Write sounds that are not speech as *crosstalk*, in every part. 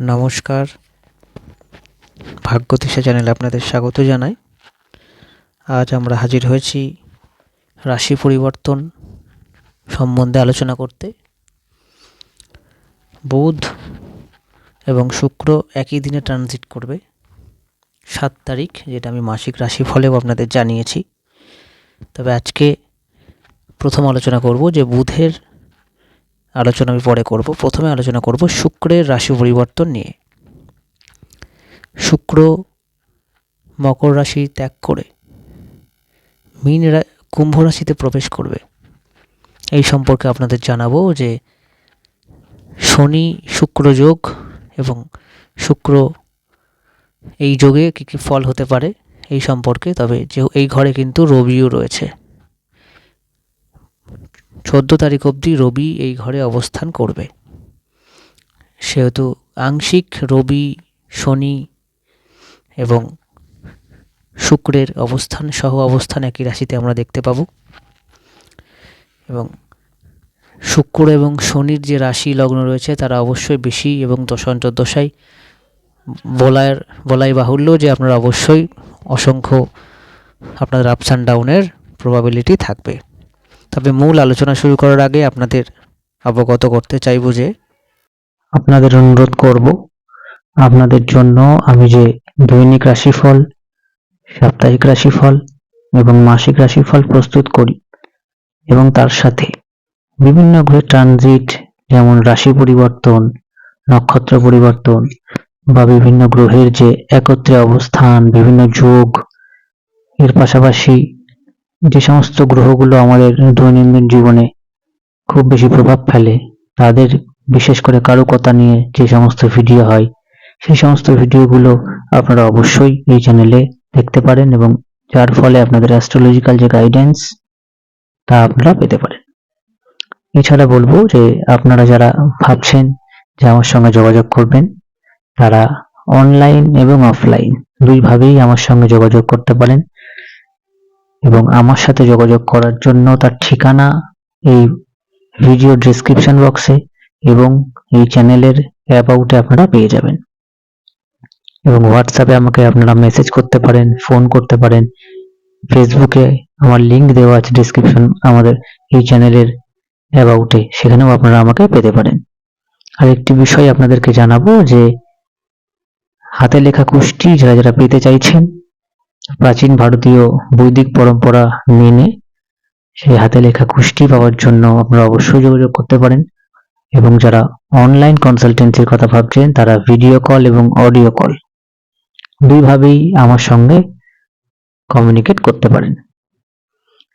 নমস্কার। ভাগ্যদিশা চ্যানেলে আপনাদের স্বাগত জানাই। আজ আমরা হাজির হয়েছি রাশি পরিবর্তন সম্বন্ধে আলোচনা করতে। বুধ এবং শুক্র একই দিনে ট্রানজিট করবে। সাত তারিখ, যেটা আমি মাসিক রাশি ফলেও আপনাদের জানিয়েছি। তবে আজকে প্রথম আলোচনা করব যে বুধের আলোচনা আমি পরে করব। প্রথমে আলোচনা করব শুক্রের রাশি পরিবর্তন নিয়ে। শুক্র মকর রাশি ত্যাগ করে মীন কুম্ভ রাশিতে প্রবেশ করবে। এই সম্পর্কে আপনাদের জানাব যে শনি শুক্র যোগ এবং শুক্র এই যোগে কী কী ফল হতে পারে এই সম্পর্কে। তবে যে, এই ঘরে কিন্তু রবিও রয়েছে। চোদ্দ তারিখ অবধি রবি এই ঘরে অবস্থান করবে। সেহেতু আংশিক রবি, শনি এবং শুক্রের অবস্থান সহ অবস্থান একই রাশিতে আমরা দেখতে পাবো। এবং শুক্র এবং শনির যে রাশি লগ্ন রয়েছে তারা অবশ্যই বেশি এবং দশান্তর্দশায় বলার বলাই বাহুল্য যে আপনারা অবশ্যই অসংখ্য আপনাদের আপস অ্যান্ড ডাউনের প্রবাবিলিটি থাকবে। তবে মূল আলোচনা শুরু করার আগে আপনাদের অবগত করতে চাইব যে আপনাদের অনুরোধ করব, আপনাদের জন্য আমি যে দৈনিক রাশিফল, সাপ্তাহিক রাশিফল এবং মাসিক রাশিফল প্রস্তুত করি এবং তার সাথে বিভিন্ন গ্রহের ট্রানজিট যেমন রাশি পরিবর্তন, নক্ষত্র পরিবর্তন বা বিভিন্ন গ্রহের যে একত্রে অবস্থান, বিভিন্ন যোগ, এর পাশাপাশি যে সমস্ত গ্রহগুলো আমাদের দৈনন্দিন জীবনে খুব বেশি প্রভাব ফেলে, তাদের বিশেষ করে কারুকতা নিয়ে যে সমস্ত ভিডিও হয়, সেই সমস্ত ভিডিওগুলো আপনারা অবশ্যই এই চ্যানেলে দেখতে পারেন এবং যার ফলে আপনাদের অ্যাস্ট্রোলজিক্যাল যে গাইডেন্স তা আপনারা পেতে পারেন। এছাড়া বলব যে আপনারা যারা ভাবছেন যে আমার সঙ্গে যোগাযোগ করবেন, তারা অনলাইন এবং অফলাইন দুইভাবেই আমার সঙ্গে যোগাযোগ করতে পারেন। এবং আমার সাথে যোগাযোগ করার জন্য তার ঠিকানা এই ভিডিও ডেসক্রিপশন বক্সে এবং এই চ্যানেলের অ্যাবাউটে আপনারা পেয়ে যাবেন। এবং হোয়াটসঅ্যাপে আমাকে আপনারা মেসেজ করতে পারেন ফোন করতে পারেন। ফেসবুকে আমার লিংক দেওয়া আছে ডেসক্রিপশন আমাদের এই চ্যানেলের অ্যাবাউটে সেখানেও আপনারা আমাকে পেতে পারেন। আর একটি বিষয় আপনাদেরকে জানাব যে হাতে লেখা কুষ্টি যারা যারা পেতে চাইছেন প্রাচীন ভারতীয় বৈদিক পরম্পরা মেনে সেই হাতে লেখা কুষ্টি পাওয়ার জন্য আপনারা অবশ্যই যোগাযোগ করতে পারেন। এবং যারা অনলাইন কনসালটেন্সির কথা ভাবছেন, তারা ভিডিও কল এবং অডিও কল দুইভাবেই আমার সঙ্গে কমিউনিকেট করতে পারেন।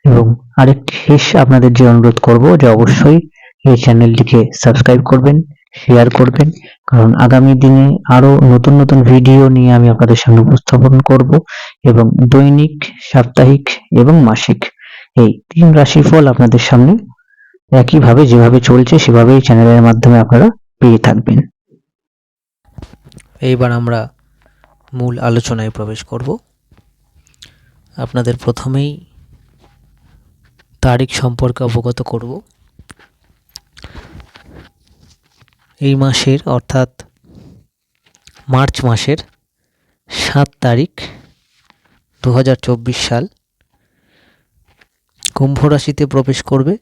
এবং আরেকটি শেষ আপনাদের যে অনুরোধ করব, যে অবশ্যই এই চ্যানেলটিকে সাবস্ক্রাইব করবেন। শেয়ার করবেন। কারণ আগামী দিনে আরও নতুন নতুন ভিডিও নিয়ে আমি আপনাদের সামনে উপস্থাপন করব এবং দৈনিক, সাপ্তাহিক এবং মাসিক। এই তিন রাশিফল আপনাদের সামনে একইভাবে যেভাবে চলছে সেভাবেই চ্যানেলের মাধ্যমে আপনারা পেয়ে থাকবেন। এইবার আমরা মূল আলোচনায় প্রবেশ করব। আপনাদের প্রথমেই তারিখ সম্পর্কে অবগত করব। এই মাসের, অর্থাৎ মার্চ মাসের সাত তারিখ দু হাজার চব্বিশ সাল কুম্ভ রাশিতে প্রবেশ করবে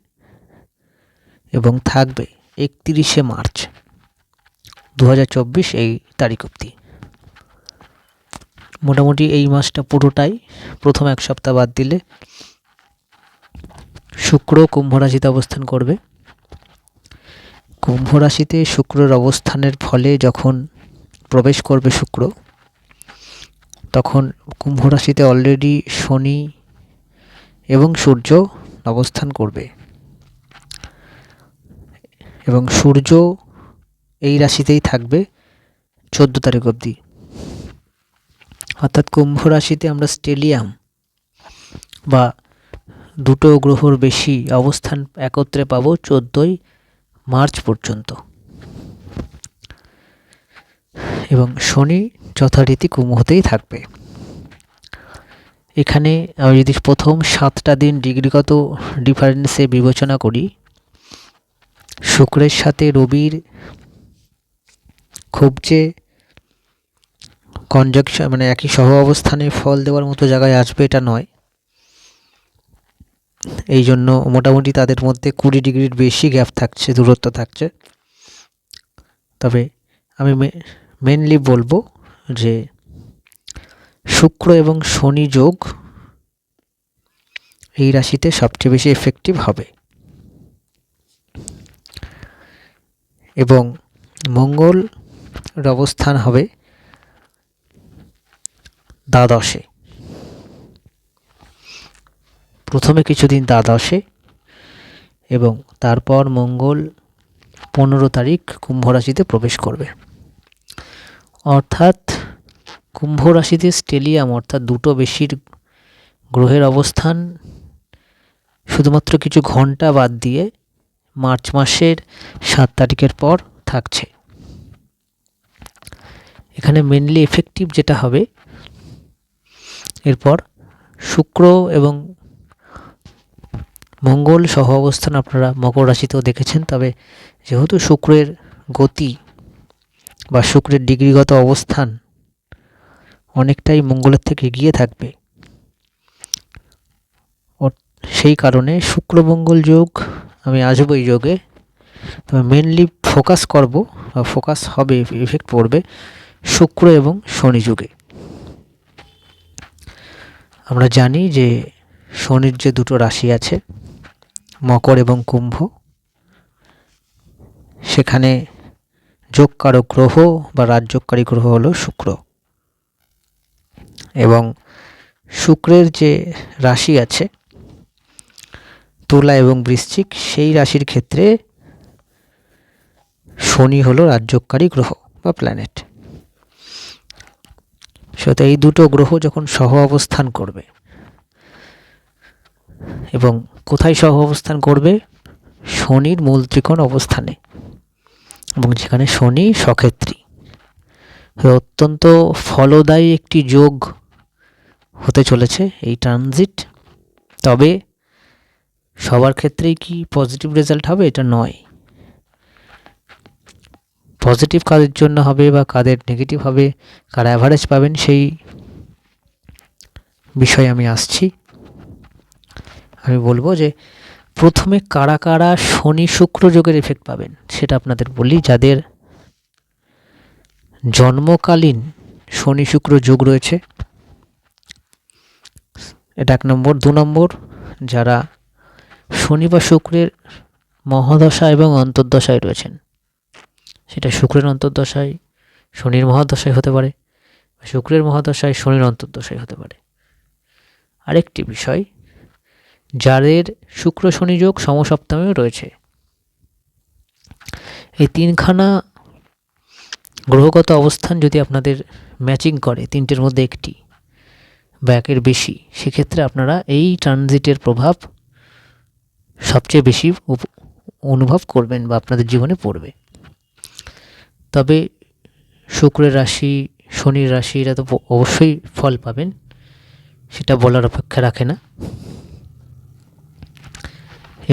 এবং থাকবে একত্রিশে মার্চ দু হাজার চব্বিশ এই তারিখ অবধি। মোটামুটি এই মাসটা পুরোটাই প্রথম এক সপ্তাহ বাদ দিলে শুক্র কুম্ভ রাশিতে অবস্থান করবে। কুম্ভ রাশিতে শুক্রের অবস্থানের ফলে যখন প্রবেশ করবে শুক্র, তখন কুম্ভ রাশিতে অলরেডি শনি এবং সূর্য অবস্থান করবে। এবং সূর্য এই রাশিতেই থাকবে চোদ্দ তারিখ অবধি। অর্থাৎ কুম্ভ রাশিতে আমরা স্টেলিয়াম বা দুটো গ্রহর বেশি অবস্থান একত্রে পাবো চোদ্দোই মার্চ পর্যন্ত। এবং শনি যথারীতি কুম্ভতেই থাকবে। এখানে আমি যদি প্রথম সাতটা দিন ডিগ্রিগত ডিফারেন্সে বিবেচনা করি, শুক্রের সাথে রবির খুব যে কনজাকশন মানে একই সহ অবস্থানে ফল দেওয়ার মতো জায়গায় আসবে এটা নয়। এই জন্য মোটামুটি তাদের মধ্যে কুড়ি ডিগ্রির বেশি গ্যাপ থাকছে, দূরত্ব থাকছে। তবে আমি মেনলি বলব যে শুক্র এবং শনি যোগ এই রাশিতে সবচেয়ে বেশি এফেক্টিভ হবে। এবং মঙ্গল অবস্থান হবে দ্বাদশে। প্রথমে কিছুদিন দ্বাদশে এবং তারপর মঙ্গল পনেরো তারিখ কুম্ভ রাশিতে প্রবেশ করবে। অর্থাৎ কুম্ভ রাশিতে স্টেলিয়াম অর্থাৎ দুটো বেশির গ্রহের অবস্থান শুধুমাত্র কিছু ঘণ্টা বাদ দিয়ে মার্চ মাসের সাত তারিখের পর থাকছে। এখানে মেনলি এফেক্টিভ যেটা হবে, এরপর শুক্র এবং মঙ্গল সহ অবস্থান আপনারা মকর রাশিতেও দেখেছেন। তবে যেহেতু শুক্রের গতি বা শুক্রের ডিগ্রিগত অবস্থান অনেকটাই মঙ্গলের থেকে এগিয়ে থাকবে সেই কারণে শুক্র মঙ্গল যোগ আমি আসব এই যোগে, তবে মেনলি ফোকাস করব বা ফোকাস হবে ইফেক্ট পড়বে শুক্র এবং শনি যুগে। আমরা জানি যে শনির যে দুটো রাশি আছে মকর এবং কুম্ভ। সেখানে যোগকারক গ্রহ বা রাজযোগকারী গ্রহ হলো শুক্র। এবং শুক্রের যে রাশি আছে, তুলা এবং বৃশ্চিক, সেই রাশির ক্ষেত্রে শনি হলো রাজ্যকারী গ্রহ বা প্ল্যানেট সেটা এই দুটো গ্রহ যখন সহ অবস্থান করবে এবং কোথায় সহ অবস্থান করবে? শনির মূল ত্রিকোণ অবস্থানে। এবং যেখানে শনি সক্ষেত্রী। অত্যন্ত ফলদায়ী একটি যোগ হতে চলেছে এই ট্রানজিট তবে সবার ক্ষেত্রেই কি পজিটিভ রেজাল্ট হবে? এটা নয়। পজিটিভ কাদের জন্য হবে বা কাদের নেগেটিভ হবে? কার অ্যাভারেজ পাবেন সেই বিষয়ে আমি আসছি। আমি বলব যে প্রথমে কারা কারা শনি শুক্র যোগের এফেক্ট পাবেন, সেটা আপনাদের বলি। যাদের জন্মকালীন শনি শুক্র যোগ রয়েছে, এটা এক নম্বর। দু নম্বর, যারা শনি বা শুক্রের মহাদশা এবং অন্তর্দশায় রয়েছেন, সেটা শুক্রের অন্তর্দশায় শনির মহাদশায় হতে পারে শুক্রের মহাদশায় শনির অন্তর্দশায় হতে পারে। আরেকটি বিষয় যাদের শুক্র শনি যোগ সমসপ্তমেও রয়েছে। এই তিনখানা গ্রহগত অবস্থান যদি আপনাদের ম্যাচিং করে, তিনটের মধ্যে একটি বা একের বেশি, সেক্ষেত্রে আপনারা এই ট্রানজিটের প্রভাব সবচেয়ে বেশি অনুভব করবেন বা আপনাদের জীবনে পড়বে। তবে শুক্রের রাশি, শনির রাশি, এরা তো অবশ্যই ফল পাবেন, সেটা বলার অপেক্ষা রাখে না।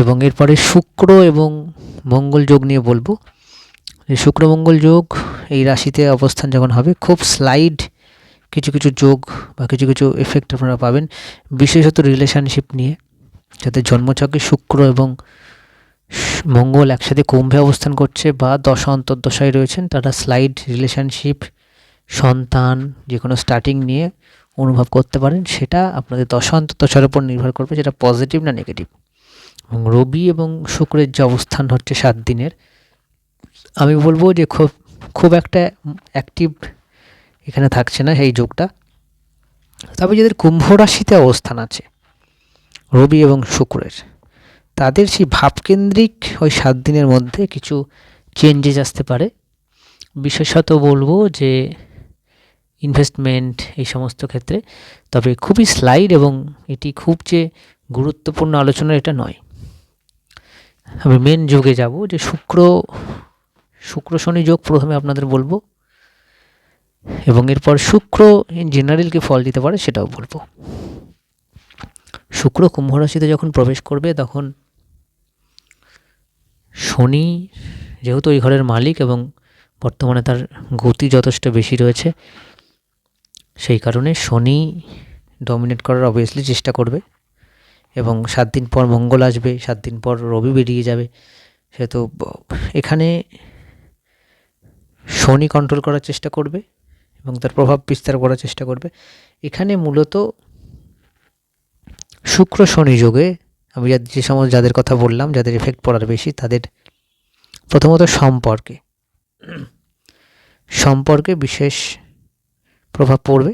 এবং এরপরে শুক্র এবং মঙ্গল যোগ নিয়ে বলব। শুক্র, মঙ্গল যোগ এই রাশিতে অবস্থান যখন হবে, খুব স্লাইড কিছু কিছু যোগ বা কিছু কিছু এফেক্ট আপনারা পাবেন, বিশেষত রিলেশনশিপ নিয়ে। যাতে জন্মছকে শুক্র এবং মঙ্গল একসাথে কুম্ভে অবস্থান করছে বা দশা অন্তর্দশায় রয়েছেন, তারা স্লাইড রিলেশনশিপ সন্তান যে কোনো স্টার্টিং নিয়ে অনুভব করতে পারেন, সেটা আপনাদের দশা অন্তর্দশার উপর নির্ভর করবে, যেটা পজিটিভ না নেগেটিভ এবং রবি এবং শুক্রের যে অবস্থান হচ্ছে সাত দিনের, আমি বলব যে খুব খুব একটা অ্যাক্টিভ এখানে থাকছে না এই যুগটা। তবে যাদের কুম্ভ রাশিতে অবস্থান আছে, রবি এবং শুক্রের, তাদের সেই ভাবকেন্দ্রিক ওই সাত দিনের মধ্যে কিছু চেঞ্জেস আসতে পারে। বিশেষত বলব যে ইনভেস্টমেন্ট এই সমস্ত ক্ষেত্রে, তবে খুবই স্লাইড এবং এটি খুব যে গুরুত্বপূর্ণ আলোচনা এটা নয়। আমি মেন যোগে যাব, যে শুক্র শুক্র শনি যোগ প্রথমে আপনাদের বলব। এবং এরপর শুক্র ইন জেনারেল কি ফল দিতে পারে সেটাও বলব। শুক্র কুম্ভ রাশিতে যখন প্রবেশ করবে, তখন শনি যেহেতু ওই ঘরের মালিক এবং বর্তমানে তার গতি যথেষ্ট বেশি রয়েছে, সেই কারণে শনি ডমিনেট করার অবভিয়াসলি চেষ্টা করবে। এবং সাত দিন পর মঙ্গল আসবে, সাত দিন পর রবি বেরিয়ে যাবে। সেহেতু ব- এখানে শনি কন্ট্রোল করার চেষ্টা করবে এবং তার প্রভাব বিস্তার করার চেষ্টা করবে। এখানে মূলত শুক্র শনি যোগে আমি যে সমস্ত যাদের কথা বললাম, যাদের এফেক্ট পড়ার বেশি, তাদের প্রথমত সম্পর্কে। সম্পর্কে বিশেষ প্রভাব পড়বে,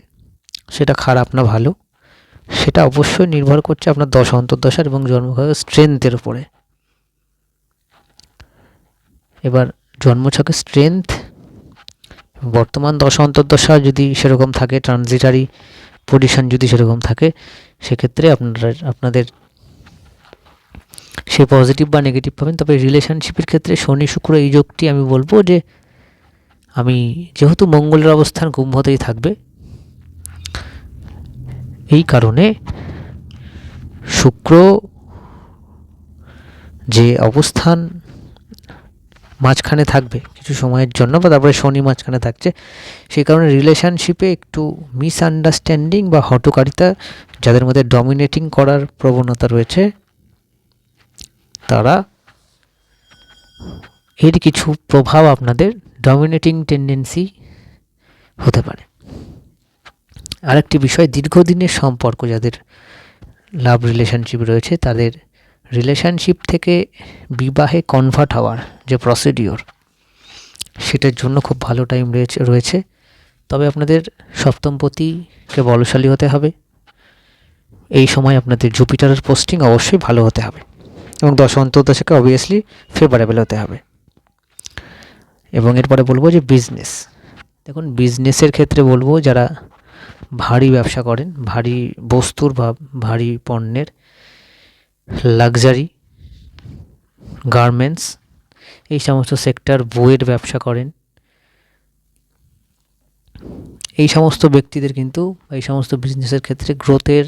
সেটা খারাপ না, ভালো। সেটা অবশ্যই নির্ভর করছে আপনার দশা, অন্তর্দশার এবং জন্মঘরের স্ট্রেংথের উপরে। এবার জন্মছকে স্ট্রেংথ বর্তমান দশ, অন্তর্দশা যদি সেরকম থাকে ট্রানজিটারি পজিশন যদি সেরকম থাকে, সেক্ষেত্রে আপনারা, আপনাদের সে পজিটিভ বা নেগেটিভ পাবেন। তবে রিলেশনশিপের ক্ষেত্রে শনি, শুক্র এই যোগটি আমি বলব যে, আমি যেহেতু মঙ্গলের অবস্থান কুম্ভতেই থাকবে। এই কারণে শুক্র যে অবস্থান মাঝখানে থাকবে কিছু সময়ের জন্য বা তারপরে শনি মাঝখানে থাকছে, সেই কারণে রিলেশনশিপে একটু মিসআন্ডারস্ট্যান্ডিং বা হটকারিতা যাদের মধ্যে ডমিনেটিং করার প্রবণতা রয়েছে, তারা এর কিছু প্রভাব আপনাদের ডমিনেটিং টেন্ডেন্সি হতে পারে। আরেকটি বিষয়, দীর্ঘদিনের সম্পর্ক যাদের লাভ রিলেশনশিপ রয়েছে, তাদের রিলেশনশিপ থেকে বিবাহে কনভার্ট হওয়ার যে প্রসিডিওর সেটার জন্য খুব ভালো টাইম রয়েছে রয়েছে। তবে আপনাদের সপ্তমপতিকে বলশালী হতে হবে। এই সময় আপনাদের জুপিটারের পোস্টিং অবশ্যই ভালো হতে হবে এবং দশ অন্তর্দশাকে অবভিয়াসলি ফেভারেবল হতে হবে। এবং এরপরে বলব যে বিজনেস দেখুন বিজনেসের ক্ষেত্রে বলব যারা ভারী ব্যবসা করেন, ভারী বস্তুর বা ভারী পণ্যের লাক্সারি গার্মেন্টস এই সমস্ত সেক্টর বইয়ের ব্যবসা করেন। এই সমস্ত ব্যক্তিদের কিন্তু, এই সমস্ত বিজনেসের ক্ষেত্রে গ্রোথের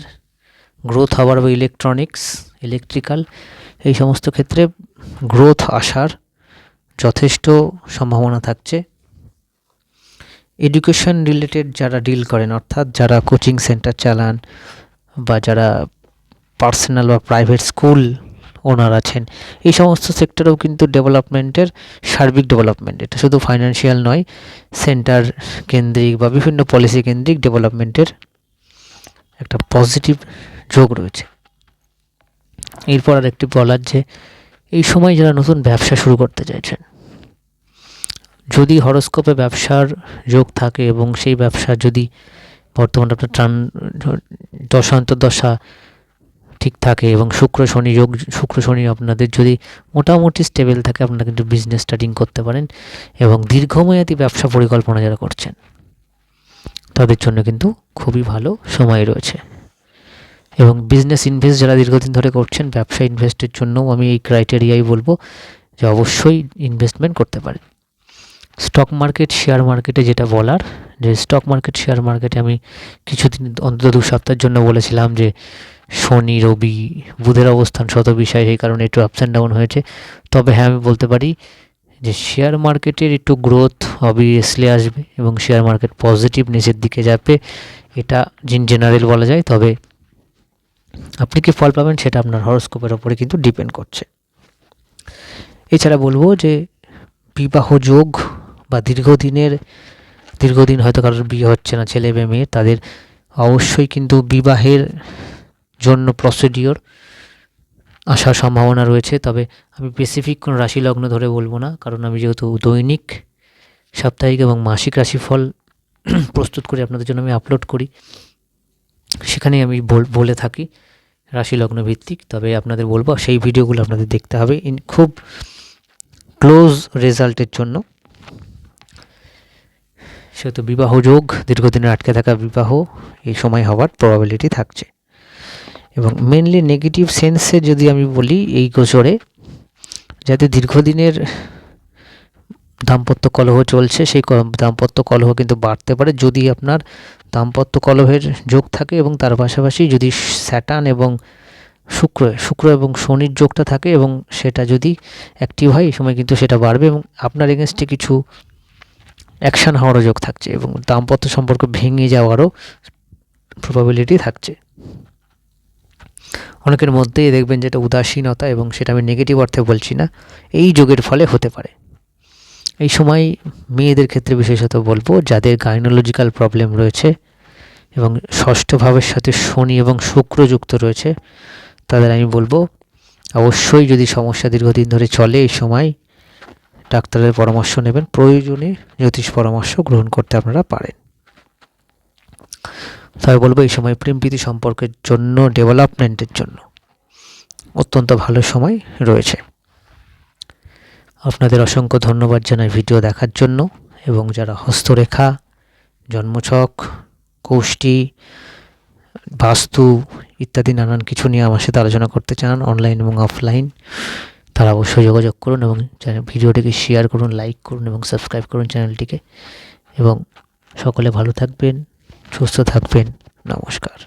গ্রোথ হওয়ার বা ইলেকট্রনিক্স ইলেকট্রিক্যাল এই সমস্ত ক্ষেত্রে গ্রোথ আসার যথেষ্ট সম্ভাবনা থাকছে। এডুকেশন রিলেটেড যারা ডিল করেন, অর্থাৎ যারা কোচিং সেন্টার চালান বা যারা পার্সোনাল বা প্রাইভেট স্কুল ওনার আছেন, এই সমস্ত সেক্টরেও কিন্তু ডেভেলপমেন্টের সার্বিক ডেভেলপমেন্ট এটা শুধু ফাইন্যান্সিয়াল নয় সেন্টার কেন্দ্রিক বা বিভিন্ন পলিসি কেন্দ্রিক ডেভেলপমেন্টের একটা পজিটিভ যোগ রয়েছে। এরপর আর একটি বলার যে, এই সময় যারা নতুন ব্যবসা শুরু করতে চাইছেন যদি হরস্কোপে ব্যবসার যোগ থাকে এবং সেই ব্যবসা যদি বর্তমানে আপনার ট্রান দশান্তর দশা ঠিক থাকে এবং শুক্র, শনি, যোগ, শুক্র, শনি আপনাদের যদি মোটামুটি স্টেবল থাকে, আপনারা কিন্তু বিজনেস স্টার্টিং করতে পারেন এবং দীর্ঘমেয়াদী ব্যবসা পরিকল্পনা যারা করছেন, তাদের জন্য কিন্তু খুবই ভালো সময় রয়েছে। এবং বিজনেস ইনভেস্ট যারা দীর্ঘদিন ধরে করছেন, ব্যবসা ইনভেস্টের জন্যও আমি এই ক্রাইটেরিয়াই বলব যে অবশ্যই ইনভেস্টমেন্ট করতে পারেন। স্টক মার্কেট শেয়ার মার্কেটে যেটা বলার, যে স্টক মার্কেট শেয়ার মার্কেটে আমি কিছুদিন অন্তত দু সপ্তাহের জন্য বলেছিলাম যে শনি, রবি, বুধের অবস্থান শত বিষয় সেই কারণে একটু আপস অ্যান্ড ডাউন হয়েছে। তবে হ্যাঁ আমি বলতে পারি যে শেয়ার মার্কেটের একটু গ্রোথ অবভিয়াসলি আসবে এবং শেয়ার মার্কেট পজিটিভ নিচের দিকে যাবে, এটা জিন জেনারেল বলা যায়। তবে আপনি কি ফল পাবেন সেটা আপনার হরস্কোপের ওপরে কিন্তু ডিপেন্ড করছে। এছাড়া বলব যে বিবাহ যোগ বা দীর্ঘদিনের, দীর্ঘদিন হয়তো কারোর বিয়ে হচ্ছে না, ছেলে বা মেয়ে, তাদের অবশ্যই কিন্তু বিবাহের জন্য প্রসিডিওর আসার সম্ভাবনা রয়েছে। তবে আমি স্পেসিফিক কোনো রাশি লগ্ন ধরে বলব না, কারণ আমি যেহেতু দৈনিক, সাপ্তাহিক এবং মাসিক রাশিফল *clears throat* প্রস্তুত করে আপনাদের জন্য আমি আপলোড করি, সেখানেই আমি বল- বলে থাকি রাশি লগ্ন ভিত্তিক তবে আপনাদের বলব, সেই ভিডিওগুলো আপনাদের দেখতে হবে। ইন খুব ক্লোজ রেজাল্টের জন্য। সেহেতু বিবাহ যোগ, দীর্ঘদিনের আটকে থাকা বিবাহ, এই সময় হওয়ার প্রবাবিলিটি থাকছে। এবং মেনলি নেগেটিভ সেন্সে যদি আমি বলি, এই গোচরে যাতে দীর্ঘদিনের দাম্পত্য কলহ চলছে, সেই দাম্পত্য কলহ কিন্তু বাড়তে পারে যদি আপনার দাম্পত্য কলহের যোগ থাকে এবং তার পাশাপাশি যদি স্যাটান এবং শুক্র শুক্র এবং শনির যোগটা থাকে এবং সেটা যদি অ্যাক্টিভ হয়, এই সময় কিন্তু সেটা বাড়বে এবং আপনার এগেনস্টে কিছু অ্যাকশান হওয়ারও যোগ থাকছে এবং দাম্পত্য সম্পর্ক ভেঙে যাওয়ারও প্রবাবিলিটি থাকছে। অনেকের মধ্যেই দেখবেন যেটা উদাসীনতা এবং সেটা আমি নেগেটিভ অর্থে বলছি না, এই যোগের ফলে হতে পারে। এই সময় মেয়েদের ক্ষেত্রে বিশেষত বলব, যাদের গাইনোলজিক্যাল প্রবলেম রয়েছে এবং ষষ্ঠ ভাবের সাথে শনি এবং শুক্র যুক্ত রয়েছে, তাদের আমি বলব, অবশ্যই যদি সমস্যা দীর্ঘদিন ধরে চলে এই সময় ডাক্তারের পরামর্শ নেবেন প্রয়োজনে জ্যোতিষ পরামর্শ গ্রহণ করতে আপনারা পারেন। তবে বলব, এই সময় প্রেম প্রীতি সম্পর্কের জন্য, ডেভেলপমেন্টের জন্য অত্যন্ত ভালো সময় রয়েছে। আপনাদের অসংখ্য ধন্যবাদ জানাই ভিডিও দেখার জন্য এবং যারা হস্তরেখা, জন্মছক কোষ্ঠী বাস্তু ইত্যাদি নানান কিছু নিয়ে আমার সাথে আলোচনা করতে চান অনলাইন এবং অফলাইন তারা অবশ্যই যোগাযোগ করুন এবং চ্যানেল ভিডিওটিকে শেয়ার করুন লাইক করুন এবং সাবস্ক্রাইব করুন চ্যানেলটিকে এবং সকলে ভালো থাকবেন, সুস্থ থাকবেন। নমস্কার।